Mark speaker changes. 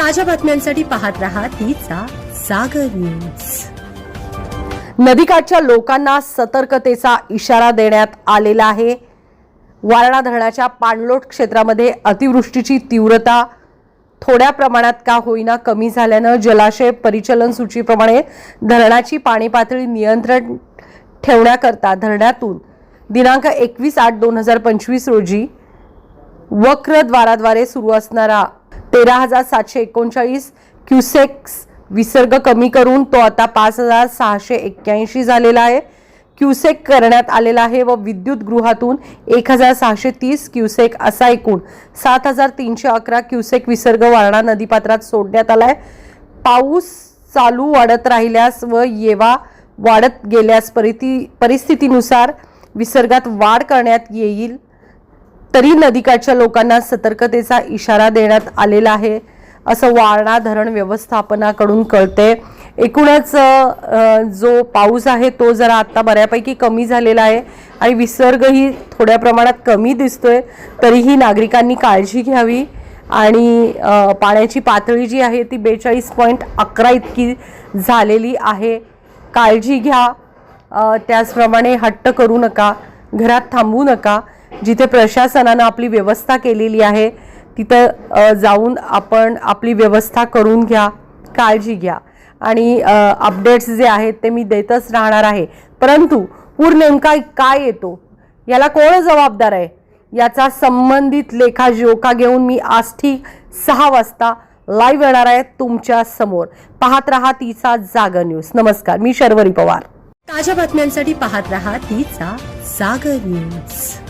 Speaker 1: ताज्या बातम्यांसाठी पाहत रहा तीचा सागर न्यूज.
Speaker 2: नदीकाठच्या लोकांना सतर्कतेचा इशारा देण्यात आलेला आहे. वारणा धरणाच्या पाणलोट क्षेत्रामध्ये अतिवृष्टीची तीव्रता थोड्या प्रमाणात का होईना कमी झाल्यानं जलाशय परिचलन सूचीप्रमाणे धरणाची पाणी पातळी नियंत्रण ठेवण्याकरता धरणातून दिनांक एकवीस आठ दोन हजार पंचवीस रोजी वक्रद्वाराद्वारे सुरू असणारा तेरा हजार सातशे एकोणचाळीस क्युसेक्स विसर्ग कमी करून तो आता पाच हजार सहाशे एक्क्याऐंशी झालेला आहे. क्युसेक करण्यात आलेला आहे व विद्युत गृहातून एक हजार सहाशे तीस क्युसेक असा एकूण सात हजार तीनशे अकरा क्युसेक विसर्ग वारणा नदीपात्रात सोडण्यात आला आहे. पाऊस चालू वाढत राहिल्यास व येवा वाढत गेल्यास परिती परिस्थितीनुसार विसर्गात वाढ करण्यात येईल. तरी नदीकाठच्या लोकांना सतर्कतेचा इशारा देण्यात आलेला आहे. असं वारणा धरण व्यवस्थापनाकडून कळते एकूणच जो पाऊस आहे तो जरा आत्ता बऱ्यापैकी कमी झालेला आहे आणि विसर्गही थोड्या प्रमाणात कमी दिसतोय. तरीही नागरिकांनी काळजी घ्यावी आणि पाण्याची पातळी जी आहे ती बेचाळीस पॉईंट अकरा इतकी झालेली आहे. काळजी घ्या. त्याचप्रमाणे हट्ट करू नका. घरात थांबू नका. जिथे प्रशासनानं आपली व्यवस्था केलेली आहे तिथं जाऊन आपण आपली व्यवस्था करून घ्या काळजी घ्या. आणि अपडेट्स जे आहेत ते मी देतच राहणार आहे. परंतु पूर नेमका काय येतो याला कोण जबाबदार आहे? याचा संबंधित लेखा लेखाजोखा घेऊन मी आज ठीक सहा वाजता लाईव्ह येणार आहे तुमच्यासमोर. पाहत राहा तिचा जागर न्यूज नमस्कार मी शर्वरी पवार.
Speaker 1: ताज्या बातम्यांसाठी पाहत राहा तिचा जाग न्यूज